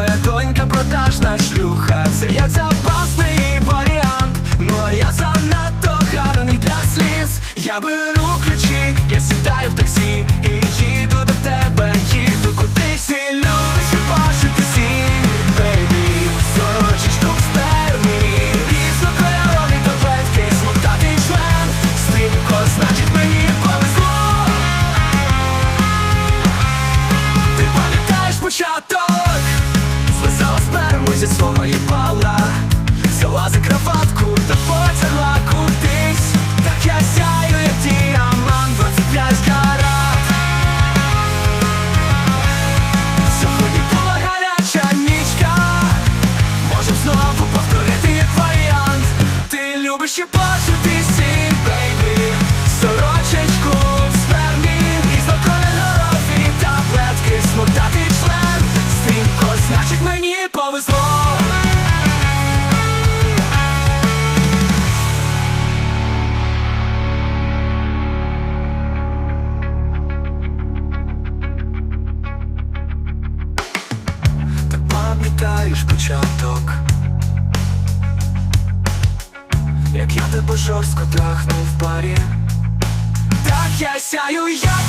Твоя донька продажна шлюха, це як запасний варіант, Ну я занадто гарний для сліз, я би впала, пала Залази кроватку та потягла кудись. Так я сяю, як діамант, 25 карат. Сьогодні була гаряча нічка, можем знову повторити як варіант. Ти любиш і пошутися, пам'ятаєш початок. Як я тебе жорстко трахнув в парі. Так я сяю, як